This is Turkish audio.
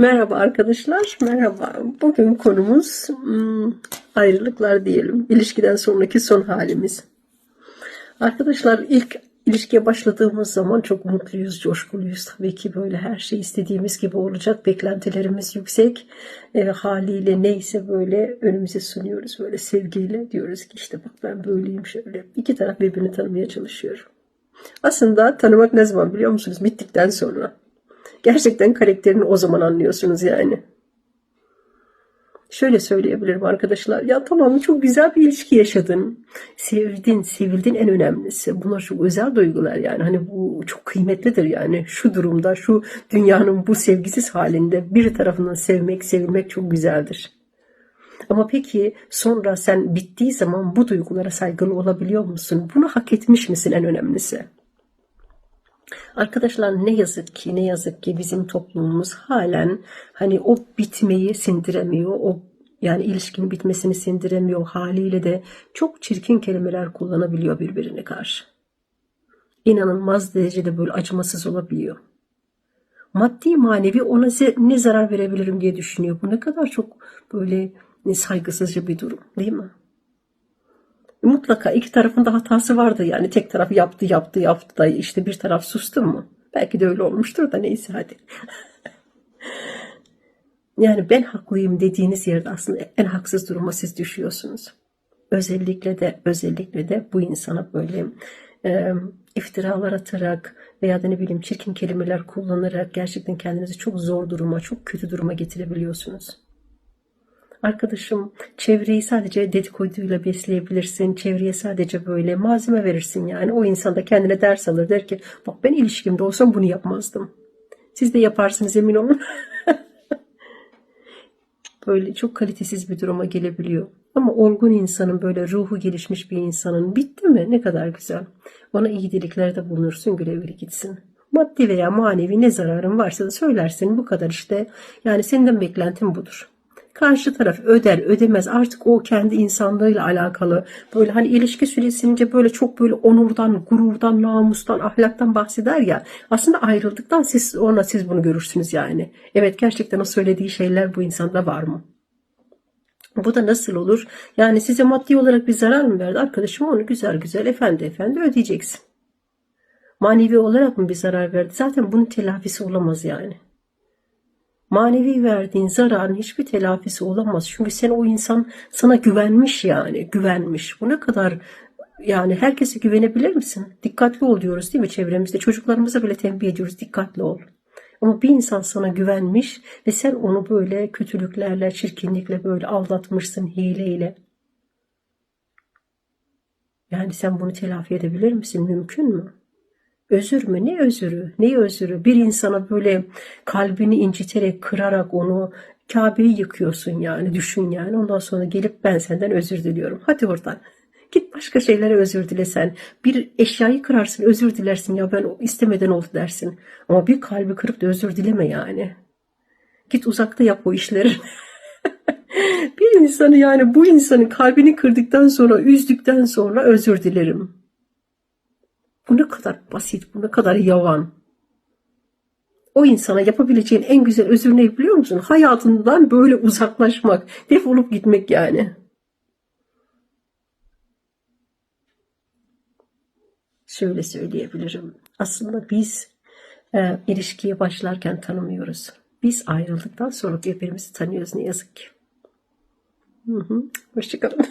Merhaba arkadaşlar, merhaba. Bugün konumuz hmm, ayrılıklar diyelim. İlişkiden sonraki son halimiz. Arkadaşlar ilk ilişkiye başladığımız zaman çok mutluyuz, coşkuluyuz. Tabii ki böyle her şey istediğimiz gibi olacak. Beklentilerimiz yüksek. E, haliyle neyse böyle önümüze sunuyoruz. Böyle sevgiyle diyoruz ki işte bak ben böyleyim şöyle. İki taraf birbirini tanımaya çalışıyor. Aslında tanımak ne zaman biliyor musunuz? Bittikten sonra. Gerçekten karakterini o zaman anlıyorsunuz yani. Şöyle söyleyebilirim arkadaşlar. Ya tamam çok güzel bir ilişki yaşadın. Sevdin, sevildin en önemlisi. Bunlar çok özel duygular yani. Hani bu çok kıymetlidir yani. Şu durumda, şu dünyanın bu sevgisiz halinde bir tarafından sevmek, sevilmek çok güzeldir. Ama peki sonra sen bittiği zaman bu duygulara saygılı olabiliyor musun? Bunu hak etmiş misin en önemlisi? Arkadaşlar ne yazık ki ne yazık ki bizim toplumumuz halen hani o bitmeyi sindiremiyor. O yani ilişkinin bitmesini sindiremiyor haliyle de çok çirkin kelimeler kullanabiliyor birbirine karşı. İnanılmaz derecede böyle acımasız olabiliyor. Maddi manevi ona ne zarar verebilirim diye düşünüyor. Bu ne kadar çok böyle saygısızca bir durum değil mi? Mutlaka iki tarafın da hatası vardı yani tek taraf yaptı yaptı yaptı da işte bir taraf sustu mu? Belki de öyle olmuştur da neyse hadi. yani ben haklıyım dediğiniz yerde aslında en haksız duruma siz düşüyorsunuz. Özellikle de özellikle de bu insana böyle e, iftiralar atarak veya da ne bileyim çirkin kelimeler kullanarak gerçekten kendinizi çok zor duruma, çok kötü duruma getirebiliyorsunuz. Arkadaşım çevreyi sadece dedikoduyla besleyebilirsin. Çevreye sadece böyle malzeme verirsin yani. O insan da kendine ders alır der ki bak ben ilişkimde olsam bunu yapmazdım. Siz de yaparsınız emin olun. böyle çok kalitesiz bir duruma gelebiliyor. Ama olgun insanın böyle ruhu gelişmiş bir insanın bitti mi ne kadar güzel. Ona iyi diliklerde bulunursun güle güle gitsin. Maddi veya manevi ne zararın varsa da söylersin bu kadar işte. Yani senden beklentim budur. Karşı taraf öder ödemez artık o kendi insanlığıyla alakalı. Böyle hani ilişki süresince böyle çok böyle onurdan, gururdan, namustan, ahlaktan bahseder ya. Aslında ayrıldıktan siz ona siz bunu görürsünüz yani. Evet gerçekten o söylediği şeyler bu insanda var mı? Bu da nasıl olur? Yani size maddi olarak bir zarar mı verdi? Arkadaşım onu güzel güzel efendi efendi ödeyeceksin. Manevi olarak mı bir zarar verdi? Zaten bunun telafisi olamaz yani manevi verdiğin zararın hiçbir telafisi olamaz. Çünkü sen o insan sana güvenmiş yani güvenmiş. Bu ne kadar yani herkese güvenebilir misin? Dikkatli ol diyoruz değil mi çevremizde? Çocuklarımıza bile tembih ediyoruz dikkatli ol. Ama bir insan sana güvenmiş ve sen onu böyle kötülüklerle, çirkinlikle böyle aldatmışsın hileyle. Yani sen bunu telafi edebilir misin? Mümkün mü? Özür mü? Ne özürü? Ne özürü? Bir insana böyle kalbini inciterek, kırarak onu Kabe'yi yıkıyorsun yani. Düşün yani. Ondan sonra gelip ben senden özür diliyorum. Hadi oradan. Git başka şeylere özür dilesen. Bir eşyayı kırarsın, özür dilersin. Ya ben istemeden oldu dersin. Ama bir kalbi kırıp da özür dileme yani. Git uzakta yap o işleri. bir insanı yani bu insanın kalbini kırdıktan sonra, üzdükten sonra özür dilerim. Bu ne kadar basit, bu ne kadar yavan. O insana yapabileceğin en güzel özür ne biliyor musun? Hayatından böyle uzaklaşmak, defolup gitmek yani. Şöyle söyleyebilirim. Aslında biz e, ilişkiye başlarken tanımıyoruz. Biz ayrıldıktan sonra birbirimizi tanıyoruz ne yazık ki. Hı hı. Hoşçakalın.